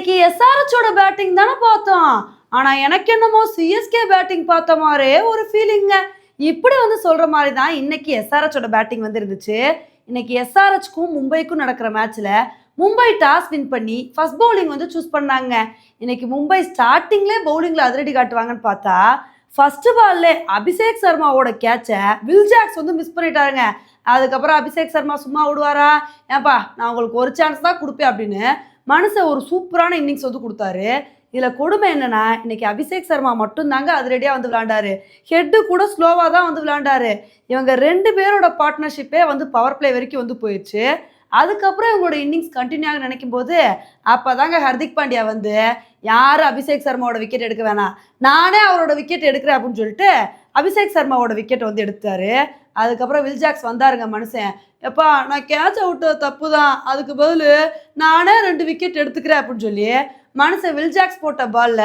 இன்னைக்கு எஸ்ஆர்ஹெச்சோட பேட்டிங் தானே பார்த்தோம். ஆனா எனக்கு என்னமோ சிஎஸ்கே பேட்டிங் பார்த்த மாதிரியே ஒரு ஃபீலிங்க இப்படி வந்து சொல்ற மாதிரி தான் இன்னைக்கு எஸ்ஆர்ஹெச்சோட பேட்டிங் வந்து இருந்துச்சு இன்னைக்கு எஸ்ஆர்ஹெச்க்கும் மும்பைக்கும் நடக்கிற மேட்ச்ல மும்பை டாஸ் வின் பண்ணி ஃபர்ஸ்ட் பவுலிங் வந்து சூஸ் பண்ணாங்க. இன்னைக்கு மும்பை ஸ்டார்டிங்லேயே பவுலிங்கில் அதிரடி காட்டுவாங்கன்னு பார்த்தா ஃபர்ஸ்ட் பால்ல அபிஷேக் சர்மாவோட கேட்சை வில் ஜாக்ஸ் வந்து மிஸ் பண்ணிட்டாருங்க. அதுக்கப்புறம் அபிஷேக் சர்மா சும்மா விடுவாரா? ஏன்பா நான் உங்களுக்கு ஒரு சான்ஸ் தான் கொடுப்பேன் அப்படின்னு மனுஷன் ஒரு சூப்பரான இன்னிங்ஸ் வந்து கொடுத்தாரு. இதில் கொடுமை என்னென்னா இன்றைக்கி அபிஷேக் சர்மா மட்டும்தாங்க அது ரெடியாக வந்து விளாண்டாரு ஹெட்டு கூட ஸ்லோவாக தான் வந்து விளாண்டாரு இவங்க ரெண்டு பேரோட பார்ட்னர்ஷிப்பே வந்து பவர் பிளே வரைக்கும் வந்து போயிடுச்சு. அதுக்கப்புறம் இவங்களோட இன்னிங்ஸ் கண்டினியூ ஆக நினைக்கும் போது அப்போ தாங்க ஹர்திக் பாண்டியா வந்து யார் அபிஷேக் சர்மாவோட விக்கெட் எடுக்க வேணாம். நானே அவரோட விக்கெட் எடுக்கிறேன் அப்படின்னு சொல்லிட்டு அபிஷேக் சர்மாவோட விக்கெட் வந்து எடுத்தாரு. அதுக்கப்புறம் வில்ஜாக்ஸ் வந்தாருங்க மனுஷன். எப்பா நான் கேட்ச் அவுட்டு தப்பு தான் அதுக்கு பதில் நானே ரெண்டு விக்கெட் எடுத்துக்கிறேன் அப்படின்னு சொல்லி மனுஷன் வில்ஜாக்ஸ் போட்ட பால்ல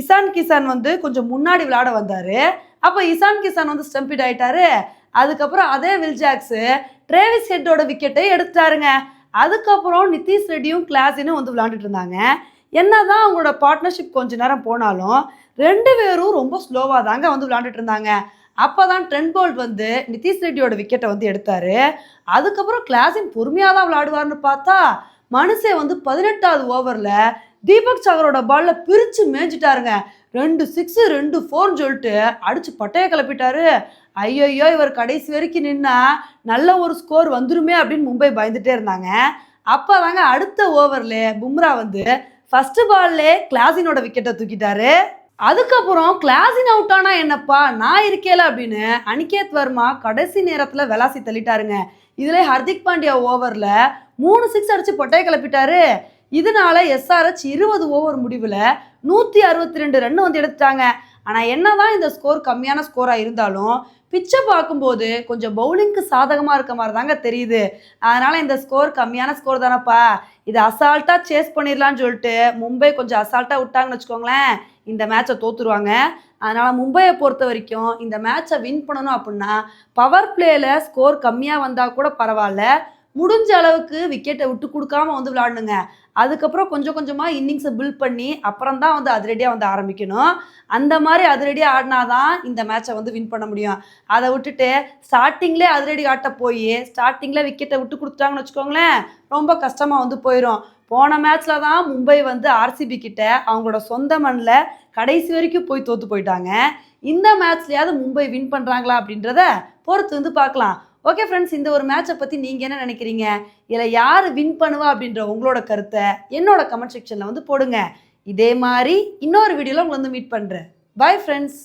இசான் கிசான் வந்து கொஞ்சம் முன்னாடி விளையாட வந்தார். அப்போ இசான் கிசான் வந்து ஸ்டம்பிட் ஆயிட்டாரு. அதுக்கப்புறம் அதே வில்ஜாக்ஸு ட்ரேவிஸ் ஹெட்டோட விக்கெட்டை எடுத்துட்டாருங்க. அதுக்கப்புறம் நிதிஷ் ரெட்டியும் கிளாஸினும் வந்து விளையாண்டுட்டு இருந்தாங்க. என்னதான் அவங்களோட பார்ட்னர்ஷிப் கொஞ்ச நேரம் போனாலும் ரெண்டு பேரும் ரொம்ப ஸ்லோவாக தாங்க வந்து விளையாண்டுட்டு இருந்தாங்க. அப்போ தான் ட்ரெண்ட் போல்ட் வந்து நிதிஷ் ரெட்டியோட விக்கெட்டை வந்து எடுத்தார். அதுக்கப்புறம் கிளாஸின் பொறுமையாக தான் விளையாடுவார்னு பார்த்தா மனுஷே வந்து பதினெட்டாவது ஓவரில் தீபக் சாகரோட பாலில் பிரித்து மேய்ஞ்சிட்டாருங்க. ரெண்டு சிக்ஸு ரெண்டு ஃபோர்னு சொல்லிட்டு அடித்து பட்டையை கிளப்பிட்டாரு. ஐயோ இவர் கடைசி வரைக்கும் நின்னா நல்ல ஒரு ஸ்கோர் வந்துருமே அப்படின்னு மும்பை பயந்துட்டே இருந்தாங்க. அப்போ தாங்க அடுத்த ஓவரில் பும்ரா வந்து ஃபர்ஸ்ட் பால்லே கிளாசினோட விக்கெட்டை தூக்கிட்டாரு. அதுக்கப்புறம் கிளாசின் அவுட் ஆனா என்னப்பா? நான் இருக்கேல அப்படின்னு அனிகேத் வர்மா கடைசி நேரத்தில் விளாசி தள்ளிட்டாருங்க. இதுல ஹர்திக் பாண்டியா ஓவரில் மூணு சிக்ஸ் அடிச்சு பொட்டையை கிளப்பிட்டாரு. இதனால எஸ்ஆர்ஹெச் இருபது ஓவர் முடிவில் நூற்றி அறுபத்தி ரெண்டு ரன் வந்து எடுத்துட்டாங்க. ஆனால் என்ன தான் இந்த ஸ்கோர் கம்மியான ஸ்கோராக இருந்தாலும் பிச்சை பார்க்கும்போது கொஞ்சம் பவுலிங்க்கு சாதகமாக இருக்க மாதிரி தாங்க தெரியுது. அதனால் இந்த ஸ்கோர் கம்மியான ஸ்கோர் தானப்பா. இது அசால்ட்டாக சேஸ் பண்ணிடலான்னு சொல்லிட்டு மும்பை கொஞ்சம் அசால்ட்டாக விட்டாங்கன்னு வச்சுக்கோங்களேன் இந்த மேட்சை தோற்றுருவாங்க அதனால் மும்பையை பொறுத்த வரைக்கும் இந்த மேட்சை வின் பண்ணணும் அப்படின்னா பவர் பிளேயில் ஸ்கோர் கம்மியாக வந்தால் கூட பரவாயில்ல. முடிஞ்ச அளவுக்கு விக்கெட்டை விட்டு கொடுக்காம வந்து விளாடணுங்க அதுக்கப்புறம் கொஞ்சம் கொஞ்சமாக இன்னிங்ஸை பில்ட் பண்ணி அப்புறம் தான் வந்து அதிரடியாக வந்து ஆரம்பிக்கணும். அந்த மாதிரி அதிரடியாக ஆடினாதான் இந்த மேட்சை வந்து வின் பண்ண முடியும். அதை விட்டுட்டு ஸ்டார்டிங்லேயே அதிரடி ஆட்ட போய் ஸ்டார்டிங்கில் விக்கெட்டை விட்டு கொடுத்துட்டாங்கன்னு வச்சுக்கோங்களேன் ரொம்ப கஷ்டமாக வந்து போயிடும் போன மேட்ச்சில் தான் மும்பை வந்து ஆர்சிபி கிட்ட அவங்களோட சொந்த மண்ணில் கடைசி வரைக்கும் போய் தோற்று போயிட்டாங்க. இந்த மேட்ச்லையாவது மும்பை வின் பண்ணுறாங்களா அப்படின்றத பொறுத்து வந்து பார்க்கலாம். ஓகே ஃப்ரெண்ட்ஸ் இந்த ஒரு மேட்சை பற்றி நீங்கள் என்ன நினைக்கிறீங்க? இதில் யார் வின் பண்ணுவா அப்படின்ற உங்களோட கருத்தை என்னோட கமெண்ட் செக்ஷனில் வந்து போடுங்க. இதே மாதிரி இன்னொரு வீடியோவில் உங்களை வந்து மீட் பண்ணுறேன் பாய் ஃப்ரெண்ட்ஸ்